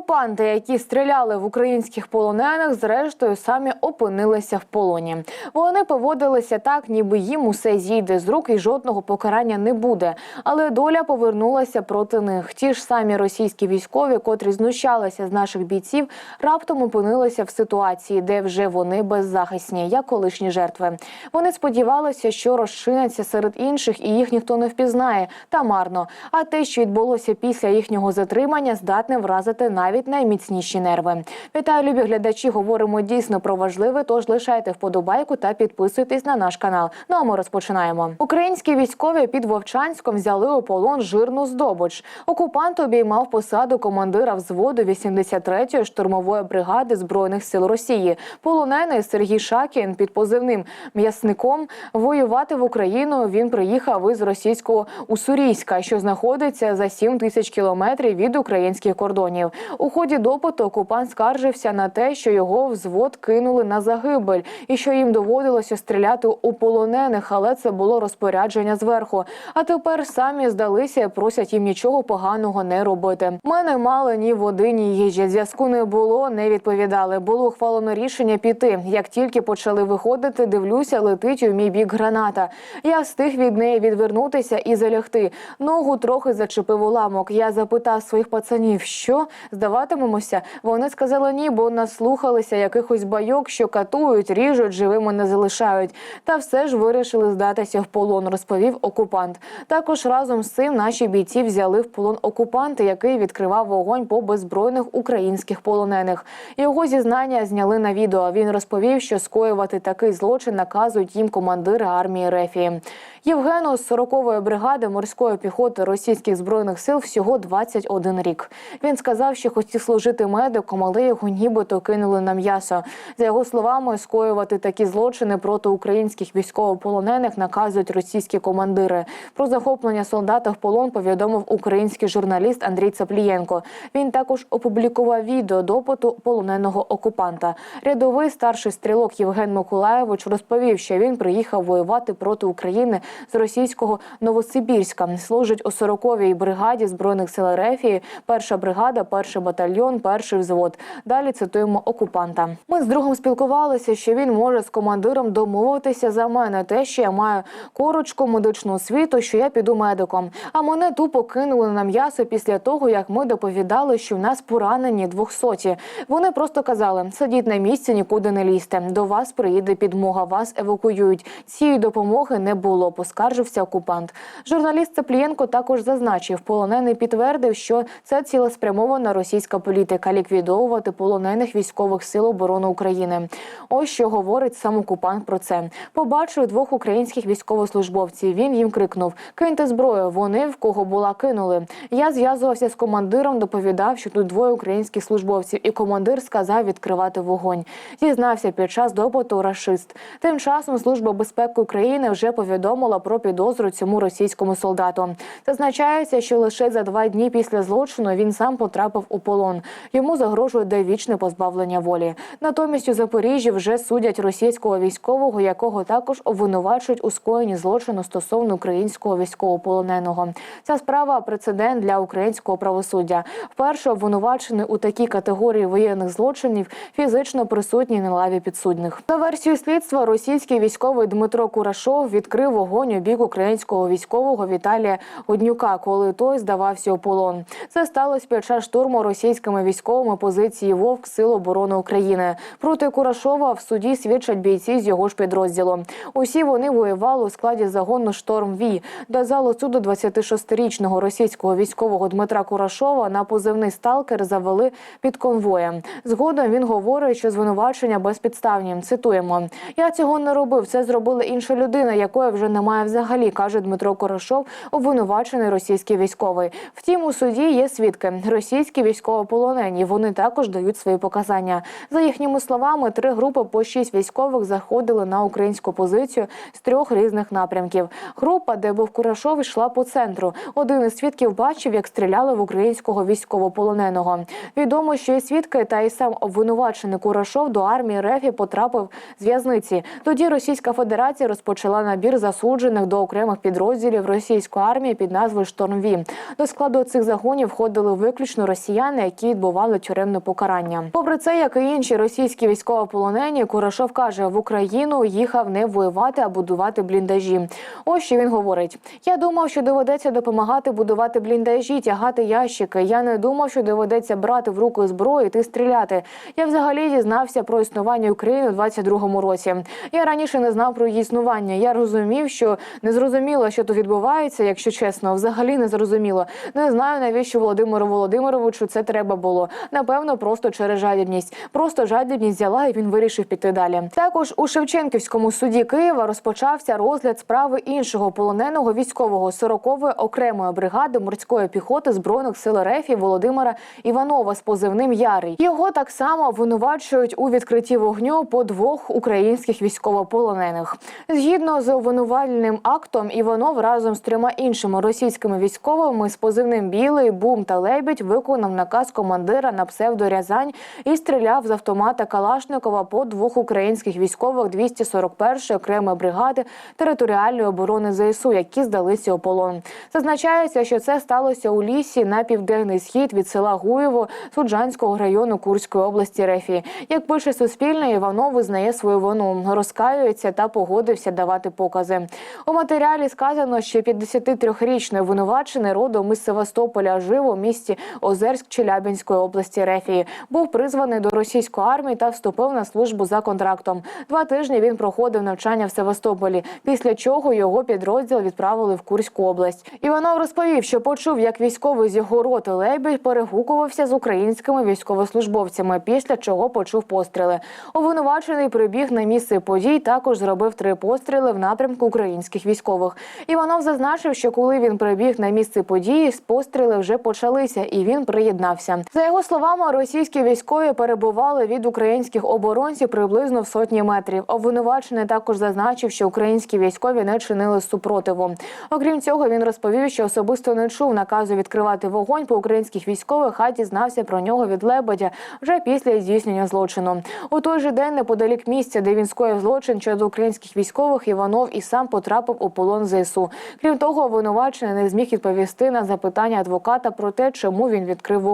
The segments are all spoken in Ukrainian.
Окупанти, які стріляли в українських полонених, зрештою самі опинилися в полоні. Вони поводилися так, ніби їм усе зійде з рук і жодного покарання не буде. Але доля повернулася проти них. Ті ж самі російські військові, котрі знущалися з наших бійців, раптом опинилися в ситуації, де вже вони беззахисні, як колишні жертви. Вони сподівалися, що розчиняться серед інших, і їх ніхто не впізнає. Та марно. А те, що відбулося після їхнього затримання, здатне вразити навіть найміцніші нерви. Вітаю, любі глядачі. Говоримо дійсно про важливе. Тож лишайте вподобайку та підписуйтесь на наш канал. Ну а ми розпочинаємо. Українські військові під Вовчанськом взяли у полон жирну здобич. Окупант обіймав посаду командира взводу 83-ї штурмової бригади збройних сил Росії. Полонений Сергій Шакін під позивним м'ясником воювати в Україну. Він приїхав із російського Уссурійська, що знаходиться за 7 тисяч кілометрів від українських кордонів. У ході допиту окупант скаржився на те, що його взвод кинули на загибель, і що їм доводилося стріляти у полонених, але це було розпорядження зверху. А тепер самі здалися і просять їм нічого поганого не робити. Ми не мали ні води, ні їжі. Зв'язку не було, не відповідали. Було ухвалено рішення піти. Як тільки почали виходити, дивлюся, летить у мій бік граната. Я встиг від неї відвернутися і залягти. Ногу трохи зачепив уламок. Я запитав своїх пацанів, що здаватимемося. Вони сказали ні, бо наслухалися якихось байок, що катують, ріжуть, живими не залишають. Та все ж вирішили здатися в полон, розповів окупант. Також разом з цим наші бійці взяли в полон окупанта, який відкривав вогонь по беззбройних українських полонених. Його зізнання зняли на відео. Він розповів, що скоювати такий злочин наказують їм командири армії Рефії. Євгену з 40-ї бригади морської піхоти російських збройних сил всього 21 рік. Він сказав, що хотів служити медиком, але його нібито кинули на м'ясо. За його словами, скоювати такі злочини проти українських військовополонених наказують російські командири. Про захоплення солдата в полон повідомив український журналіст Андрій Цаплієнко. Він також опублікував відео допиту полоненого окупанта. Рядовий старший стрілок Євген Миколаєвич розповів, що він приїхав воювати проти України з російського Новосибірська. Служить у 40-й бригаді збройних сил Рефії, перша бригада, перший батальйон, перший взвод. Далі цитуємо окупанта. Ми з другом спілкувалися, що він може з командиром домовитися за мене. Те, що я маю корочку медичну освіту, що я піду медиком. А мене тупо кинули на м'ясо після того, як ми доповідали, що в нас поранені двохсоті. Вони просто казали: сидіть на місці, нікуди не лізьте. До вас приїде підмога, вас евакуюють. Цієї допомоги не було. Поскаржився окупант. Журналіст Цеплієнко також зазначив, полонений підтвердив, що це цілеспрямована російська політика ліквідовувати полонених військових сил оборони України. Ось що говорить сам окупант про це. Побачив двох українських військовослужбовців. Він їм крикнув: Киньте зброю. Вони в кого була кинули. Я зв'язувався з командиром, доповідав, що тут двоє українських службовців, і командир сказав відкривати вогонь. Зізнався під час допиту рашист. Тим часом служба безпеки України вже повідомила про підозру цьому російському солдату. Зазначається, що лише за два дні після злочину він сам потрапив у полон. Йому загрожує довічне позбавлення волі. Натомість у Запоріжжі вже судять російського військового, якого також обвинувачують у скоєнні злочину стосовно українського військовополоненого. Ця справа прецедент для українського правосуддя. Вперше обвинувачений у такій категорії воєнних злочинів фізично присутній на лаві підсудних. За версією слідства, російський військовий Дмитро Курашов відкрив вогонь у бік українського військового Віталія Годнюка, коли той здавався у полон. Це сталося під час штурму російськими військовими позиції Вовк Сил оборони України. Проти Курашова в суді свідчать бійці з його ж підрозділу. Усі вони воювали у складі загону Шторм Ві. До залу суду 26-річного російського військового Дмитра Курашова на позивний сталкер завели під конвоєм. Згодом він говорить, що звинувачення безпідставні. Цитуємо: я цього не робив. Це зробила інша людина, якої вже немає взагалі, каже Дмитро Корошов, обвинувачений російський військовий. Втім, у суді є свідки російські військовополонені. Вони також дають свої показання. За їхніми словами, три групи по шість військових заходили на українську позицію з трьох різних напрямків. Група, де був Курашов, йшла по центру. Один із свідків бачив, як стріляли в українського військовополоненого. Відомо, що і свідки та і сам обвинувачений Курашов до армії РФ потрапив з в'язниці. Тоді Російська Федерація розпочала набір засуджених до окремих підрозділів російської армії під назвою Штормві. До складу цих загонів входили виключно росіяни. Росіяни, які відбували тюремне покарання. Попри це, як і інші російські військовополонені, Курашов каже, в Україну їхав не воювати, а будувати бліндажі. Ось що він говорить: я думав, що доведеться допомагати будувати бліндажі, тягати ящики. Я не думав, що доведеться брати в руку зброю, і стріляти. Я взагалі дізнався про існування України у 22-му році. Я раніше не знав про її існування. Я розумів, що не зрозуміло, що тут відбувається, якщо чесно, взагалі не зрозуміло. Не знаю, навіщо Володимиру Володимировичу це треба було. Напевно, просто через жадібність. Просто жадібність взяла, і він вирішив піти далі. Також у Шевченківському суді Києва розпочався розгляд справи іншого полоненого військового 40-ї окремої бригади морської піхоти збройних сил РФ Володимира Іванова з позивним Ярий. Його так само обвинувачують у відкритті вогню по двох українських військовополонених. Згідно з обвинувальним актом, Іванов разом з трьома іншими російськими військовими з позивним Білий, Бум та Лебідь виконав наказ командира на псевдо Рязань і стріляв з автомата Калашникова по двох українських військових 241-ї окремої бригади територіальної оборони ЗСУ, які здалися у полон. Зазначається, що це сталося у лісі на південний схід від села Гуєво Суджанського району Курської області Рефії. Як пише Суспільне, Іванов визнає свою вину, розкаюється та погодився давати покази. У матеріалі сказано, що 53-річний обвинувачений родом із Севастополя жив у місті Озерськ Челябінської області Рефії. Був призваний до російської армії та вступив на службу за контрактом. Два тижні він проходив навчання в Севастополі, після чого його підрозділ відправили в Курську область. Іванов розповів, що почув, як військовий з його роти Лебідь перегукувався з українськими військовослужбовцями, після чого почув постріли. Обвинувачений прибіг на місце подій. Також зробив три постріли в напрямку українських військових. Іванов зазначив, що коли він прибіг на місце події, постріли вже почалися, і він приєднався. За його словами, російські військові перебували від українських оборонців приблизно в сотні метрів. Обвинувачений також зазначив, що українські військові не чинили супротиву. Окрім цього, він розповів, що особисто не чув наказу відкривати вогонь по українських військових, а дізнався про нього від Лебедя вже після здійснення злочину. У той же день, неподалік місця, де він скоїв злочин щодо українських військових, Іванов і сам потрапив у полон ЗСУ. Крім того, обвинувачений не зміг відповісти на запитання адвоката про те, чому він відкрив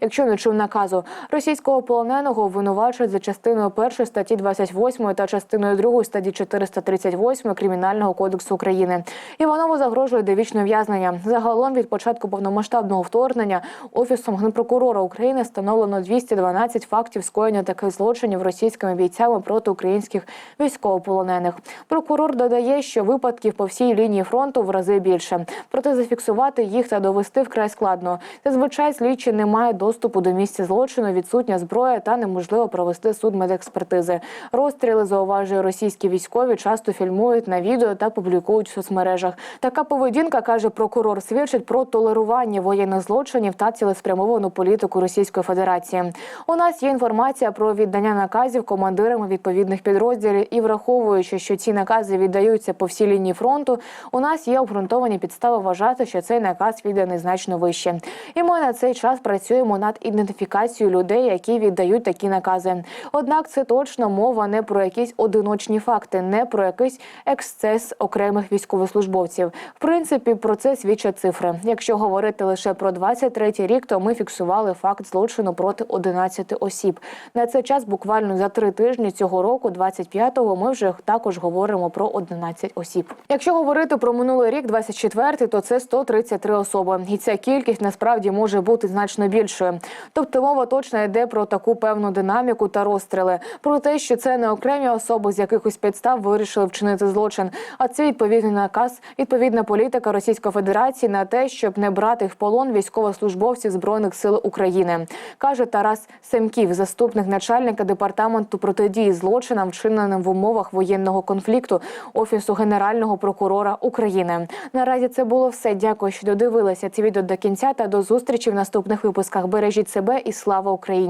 якщо не чув наказу. Російського полоненого обвинувачують за частиною 1 статті 28 та частиною 2 статті 438 Кримінального кодексу України. Іванову загрожує довічне ув'язнення. Загалом від початку повномасштабного вторгнення офісом генпрокурора України встановлено 212 фактів скоєння таких злочинів російськими бійцями проти українських військовополонених. Прокурор додає, що випадків по всій лінії фронту в рази більше. Проте зафіксувати їх та довести вкрай складно. Зазвичай слідчі не мають доступу до місця злочину, відсутня зброя та неможливо провести суд медекспертизи. Розстріли зауважує російські військові, часто фільмують на відео та публікують в соцмережах. Така поведінка каже прокурор, свідчить про толерування воєнних злочинів та цілеспрямовану політику Російської Федерації. У нас є інформація про віддання наказів командирами відповідних підрозділів і враховуючи, що ці накази віддаються по всій лінії фронту, у нас є обґрунтовані підстави вважати, що цей наказ відданий значно вище. І ми на цей час працюємо над ідентифікацією людей, які віддають такі накази. Однак це точно мова не про якісь одиночні факти, не про якийсь ексцес окремих військовослужбовців. В принципі, про це свідчать цифри. Якщо говорити лише про 23-й рік, то ми фіксували факт злочину проти 11 осіб. На цей час буквально за три тижні цього року, 25-го, ми вже також говоримо про 11 осіб. Якщо говорити про минулий рік, 24-й, то це 133 особи, і ця кількість насправді може бути значно більшою. Тобто мова точно йде про таку певну динаміку та розстріли, про те, що це не окремі особи з якихось підстав вирішили вчинити злочин, а це відповідний наказ, відповідна політика Російської Федерації на те, щоб не брати в полон військовослужбовців збройних сил України, каже Тарас Семків, заступник начальника департаменту протидії злочинам, вчиненим в умовах воєнного конфлікту офісу генерального прокурора України. Наразі це було все. Дякую, що додивилися ці відео до кінця та до зустрічі в наступних випусках. Бережіть себе і слава Україні.